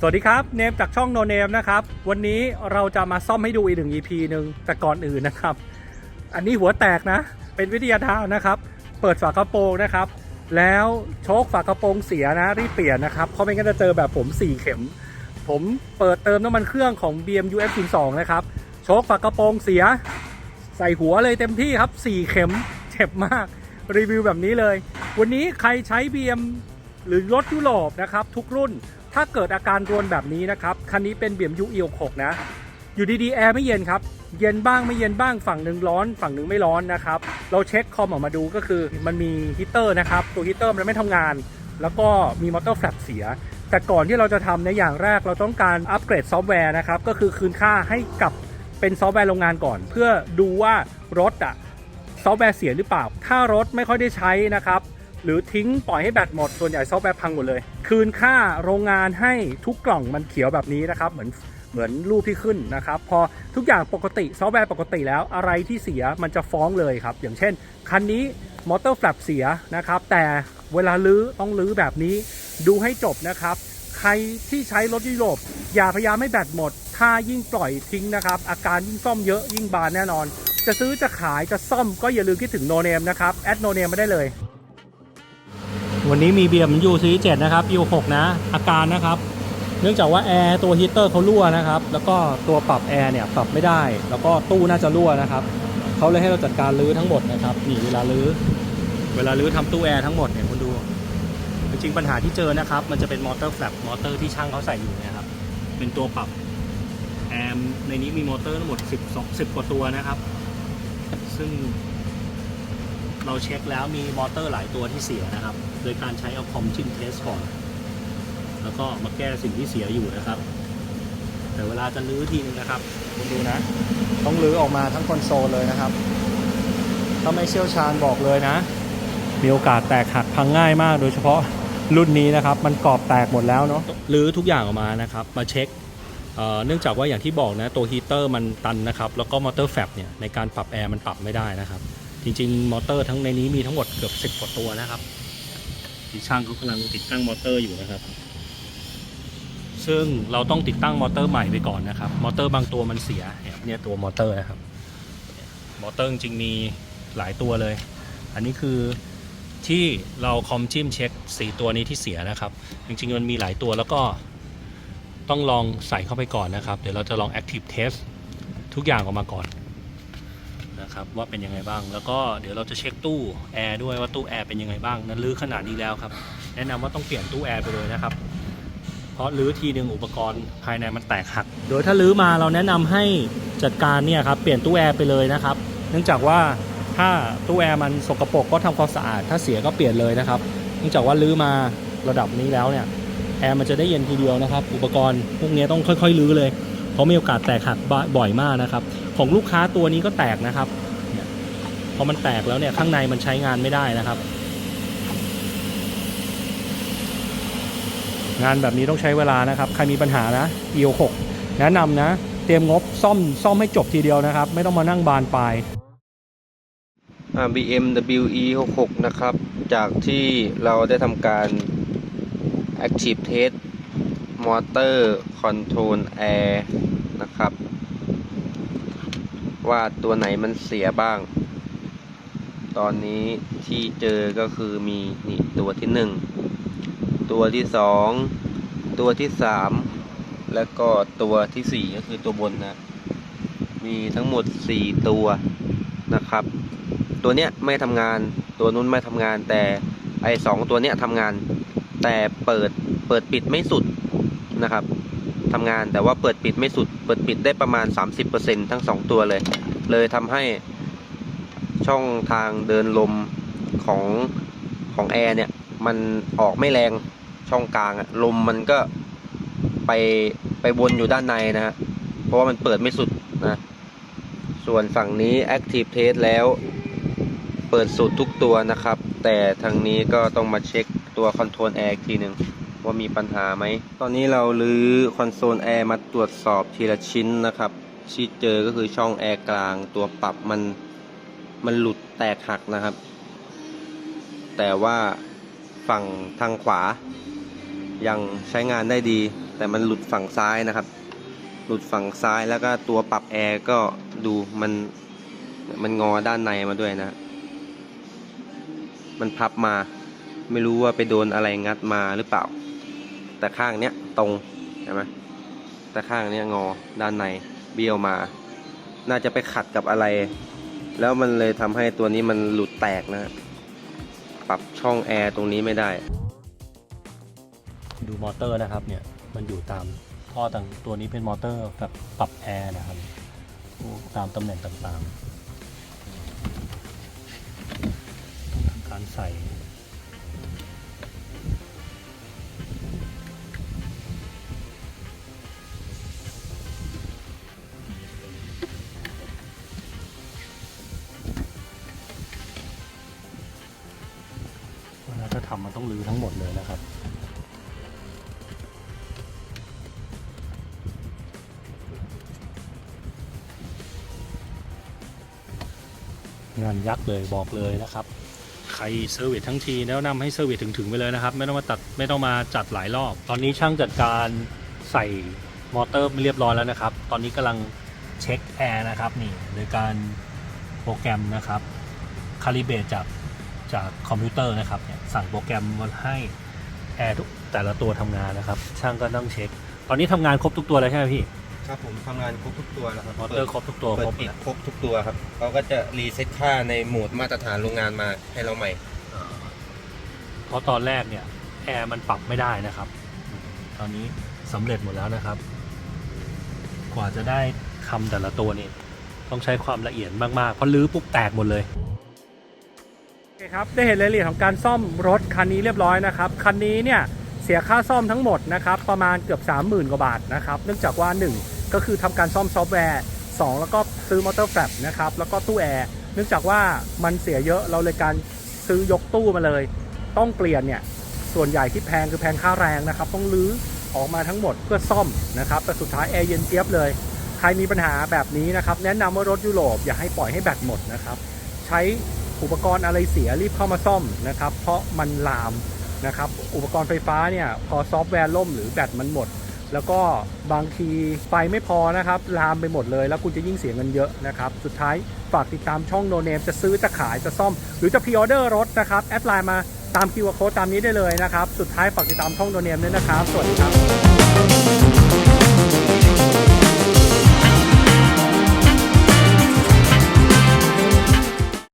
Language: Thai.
สวัสดีครับ เนมจากช่องโนเนมนะครับ วันนี้เราจะมาซ่อมให้ดูอีกหนึ่ง EP หนึ่งแต่ก่อนอื่นนะครับ อันนี้หัวแตกนะ เป็นวิทยาทานนะครับ เปิดฝากระโปรงนะครับ แล้วโชคฝากระโปรงเสียนะรีบเปลี่ยนนะครับ เพราะไม่งั้นจะเจอแบบผม 4 เข็ม ผมเปิดเติมน้ำมันเครื่องของ BMU F02 นะครับ โชคฝากระโปรงเสีย ใส่หัวเลยเต็มที่ครับ 4 เข็มเจ็บมากรีวิวแบบนี้เลย วันนี้ใครใช้ BM หรือรถยุโรปนะครับทุกรุ่น ถ้าเกิดอาการรวนแบบนี้นะครับ คันนี้เป็น BMW E66 นะ อยู่ดีๆแอร์ไม่เย็นครับ เย็นบ้างไม่เย็นบ้างฝั่งหนึ่งร้อน ฝั่งหนึ่งไม่ร้อนนะครับ เราเช็คคอมออกมาดูก็คือมันมีฮีตเตอร์นะครับ ตัวฮีตเตอร์มันไม่ทำงาน แล้วก็มีมอเตอร์แฟลปเสีย แต่ก่อนที่เราจะทำในอย่างแรกเราต้องการอัปเกรดซอฟต์แวร์นะครับ ก็คือคืนค่าให้กับเป็นซอฟต์แวร์โรงงานก่อน เพื่อดูว่ารถอะซอฟต์แวร์เสียหรือเปล่า ถ้ารถไม่ค่อยได้ใช้นะครับ หรือทิ้งปล่อยให้แบตหมด ส่วนใหญ่ซอฟต์แวร์พังหมดเลย คืนค่าโรงงานให้ทุกกล่องมันเขียวแบบนี้นะครับ เหมือนเหมือนรูปที่ขึ้นนะครับ พอทุกอย่างปกติซอฟต์แวร์ปกติแล้วอะไรที่เสียมันจะฟ้องเลยครับ อย่างเช่น คันนี้มอเตอร์แฟลปเสียนะครับ แต่เวลาลื้อต้องลื้อแบบนี้ดูให้จบนะครับ ใครที่ใช้รถยุโรปอย่าพยายามให้แบตหมด ถ้ายิ่งปล่อยทิ้งนะครับ อาการยิ่งซ่อมเยอะยิ่งบานแน่นอน จะซื้อจะขายจะซ่อมก็อย่าลืมคิดถึงโนเนมนะครับแอดโนเนมมาได้เลย วันนี้มีเบียร์มันยูซี7นะครับยู6นะ อาการนะครับ เนื่องจากว่าแอร์ตัวฮีเตอร์เขารั่วนะครับ แล้วก็ตัวปรับแอร์เนี่ยปรับไม่ได้ แล้วก็ตู้น่าจะรั่วนะครับ เขาเลยให้เราจัดการรื้อทั้งหมดนะครับ นี่เวลารื้อ เวลารื้อทำตู้แอร์ทั้งหมดเนี่ยคุณดู จริงๆปัญหาที่เจอนะครับ มันจะเป็นมอเตอร์แฟลปมอเตอร์ที่ช่างเขาใส่อยู่นะครับ เป็นตัวปรับแอร์ในนี้มีมอเตอร์ทั้งหมด 10 10กว่าตัวนะครับ ซึ่ง เราเช็คแล้วมีมอเตอร์หลายตัวที่เสียนะครับ โดยการใช้เอาคอมจิ้มเทสก่อน แล้วก็มาแก้สิ่งที่เสียอยู่นะครับ แต่เวลาจะลื้อทีนึงนะครับคุณดูนะ ต้องลื้อออกมาทั้งคอนโซลเลยนะครับ ถ้าไม่เชี่ยวชาญบอกเลยนะ มีโอกาสแตกหักพังง่ายมาก โดยเฉพาะรุ่นนี้นะครับ มันกรอบแตกหมดแล้วเนาะลื้อทุกอย่างออกมานะครับ มาเช็คเอ่อเนื่องจากว่าอย่างที่บอกนะตัวฮีเตอร์มันตันนะครับ แล้วก็มอเตอร์แฟบเนี่ยในการปรับแอร์มันปรับไม่ได้นะครับ จริงๆ มอเตอร์ทั้งในนี้มีทั้งหมดเกือบสิบ10กว่าตัวนะครับที่ช่างเขากำลังติดตั้งมอเตอร์อยู่นะครับ ซึ่งเราต้องติดตั้งมอเตอร์ใหม่ไปก่อนนะครับ มอเตอร์บางตัวมันเสียเนี่ยเนี่ยตัวมอเตอร์นะครับ มอเตอร์จริงๆมีหลายตัวเลย อันนี้คือที่เราคอมจิ้มเช็ค4ตัวนี้ที่เสียนะครับ จริงๆมันมีหลายตัวแล้วก็ต้องลองใส่เข้าไปก่อนนะครับ เดี๋ยวเราจะลอง Active Test ทุกอย่างออกมาก่อน นะครับว่าเป็นยังไงบ้าง แล้วก็เดี๋ยวเราจะเช็คตู้แอร์ด้วยว่าตู้แอร์เป็นยังไงบ้างนั้นรื้อขนาดนี้แล้วครับแนะนำว่าต้องเปลี่ยนตู้แอร์ไปเลยนะครับเพราะรื้อทีหนึ่งอุปกรณ์ภายในมันแตกหัก โดยถ้ารื้อมาเราแนะนำให้จัดการเนี่ยครับเปลี่ยนตู้แอร์ไปเลยนะครับ เนื่องจากว่าถ้าตู้แอร์มันสกปรกก็ทำความสะอาด ถ้าเสียก็เปลี่ยนเลยนะครับ เนื่องจากว่ารื้อมาระดับนี้แล้วเนี่ยแอร์มันจะได้เย็นทีเดียวนะครับ อุปกรณ์พวกนี้ต้องค่อยๆรื้อเลย เพราะมีโอกาสแตกหักบ่อยมากนะครับ ของลูกค้าตัวนี้ก็แตกนะครับพอมันแตกแล้วเนี่ยข้างในมันใช้งานไม่ได้นะครับ งานแบบนี้ต้องใช้เวลานะครับ ใครมีปัญหานะ EO 6แนะนำนะ เตรียมงบซ่อมซ่อมให้จบทีเดียวนะครับ ไม่ต้องมานั่งบานปลาย BMW E66 นะครับ จากที่เราได้ทำการ Active Test Motor Control Air นะครับ ว่าตัวไหนมันเสียบ้าง ตอนนี้ที่เจอก็คือมีนี่ตัวที่หนึ่งตัวที่สองตัวที่สามแล้วก็ตัวที่สี่ก็คือตัวบนนะ มีทั้งหมดสี่ตัวนะครับ ตัวเนี้ยไม่ทำงานตัวนู้นไม่ทำงานแต่ไอสองตัวเนี้ยทำงานแต่เปิดเปิดปิดไม่สุด นะครับทำงานแต่ว่าเปิดปิดไม่สุด เปิดปิดได้ประมาณ 30%ทั้งสองตัวเลย เลยทำให้ช่องทางเดินลมของของแอร์เนี่ย มันออกไม่แรงช่องกลางลมมันก็ไปไปวนอยู่ด้านในนะฮะเพราะว่ามันเปิดไม่สุดนะ ส่วนฝั่งนี้ Active Test แล้ว เปิดสุดทุกตัวนะครับ แต่ทางนี้ก็ต้องมาเช็คตัวคอนโทรลแอร์อีกทีหนึ่ง ว่ามีปัญหาไหม ตอนนี้เราลื้อคอนโซลแอร์มาตรวจสอบทีละชิ้นนะครับที่เจอก็คือช่องแอร์กลางตัวปรับมันมันหลุดแตกหักนะครับ แต่ว่าฝั่งทางขวา ยังใช้งานได้ดี แต่มันหลุดฝั่งซ้ายนะครับ หลุดฝั่งซ้ายแล้วก็ตัวปรับแอร์ก็ดูมันมันงอด้านในมาด้วยนะ มันพับมา ไม่รู้ว่าไปโดนอะไรงัดมาหรือเปล่า แต่ข้างเนี้ยตรงใช่ไหมแต่ข้างเนี้ยงอด้านในเบี้ยวมา น่าจะไปขัดกับอะไร แล้วมันเลยทำให้ตัวนี้มันหลุดแตกนะปรับช่องแอร์ตรงนี้ไม่ได้ ดูมอเตอร์นะครับเนี่ยมันอยู่ตามท่อต่างตัวนี้เป็นมอเตอร์แบบปรับแอร์นะครับตามตำแหน่งต่างๆการใส่ ทำมันต้องรื้อทั้งหมดเลยนะครับงานยักษ์เลยบอกเลยนะครับ ใครเซอร์วิสทั้งทีแนะนำให้เซอร์วิสถึงๆไปเลยนะครับ ไม่ต้องมาตัดไม่ต้องมาจัดหลายรอบ ตอนนี้ช่างจัดการใส่มอเตอร์เรียบร้อยแล้วนะครับ ตอนนี้กำลังเช็คแอร์นะครับนี่โดยการโปรแกรมนะครับคาลิเบตจาก จากคอมพิวเตอร์นะครับเนี่ยสั่งโปรแกรมมาให้แอร์ทุกแต่ละตัวทำงานนะครับ ช่างก็ต้องเช็ค ตอนนี้ทำงานครบทุกตัวแล้วใช่ไหมพี่ ครับผมทำงานครบทุกตัวแล้วครับมอเตอร์ครบทุกตัวเปิดครบปิดแล้วครบทุกตัวครับเขาก็จะรีเซ็ตค่าในโหมดมาตรฐานโรงงานมาให้เราใหม่เพราะตอนแรกเนี่ยแอร์มันปรับไม่ได้นะครับอืมตอนนี้สำเร็จหมดแล้วนะครับ กว่าจะได้คำแต่ละตัวนี่ต้องใช้ความละเอียดมากๆเพราะลื้อปุ๊บแตกหมดเลย โอเคครับได้เห็นรายละเอียดของการซ่อมรถคันนี้เรียบร้อยนะครับคันนี้เนี่ยเสียค่าซ่อมทั้งหมดนะครับประมาณเกือบ 30,000 กว่าบาทนะครับเนื่องจากว่า 1 ก็คือทำการซ่อมซอฟต์แวร์ 2 แล้วก็ซื้อมอเตอร์แฟลปนะครับแล้วก็ตู้แอร์เนื่องจากว่ามันเสียเยอะเราเลยการซื้อยกตู้มาเลย ต้องเปลี่ยนเนี่ยส่วนใหญ่ที่แพงคือแพงค่าแรงนะครับต้องลื้อออกมาทั้งหมดเพื่อซ่อมนะครับแต่สุดท้ายแอร์เย็นเจี๊ยบเลยใครมีปัญหาแบบนี้นะครับแนะนำว่ารถยุโรปอย่าให้ปล่อยให้แบตหมดนะครับใช้ อุปกรณ์อะไรเสียรีบเข้ามาซ่อมนะครับ เพราะมันลามนะครับ อุปกรณ์ไฟฟ้าเนี่ยพอซอฟต์แวร์ล่มหรือแบตมันหมด แล้วก็บางทีไฟไม่พอนะครับ ลามไปหมดเลย แล้วคุณจะยิ่งเสียเงินเยอะนะครับ สุดท้ายฝากติดตามช่องโนเนมจะซื้อจะขายจะซ่อม หรือจะพ r ออเดอร์รถนะครับ แอดไลน์มาตามคิวอาร์โค้ดตามนี้ได้เลยนะครับ สุดท้ายฝากติดตามช่องโนเนมด้วยนะครับ สวัสดีครับ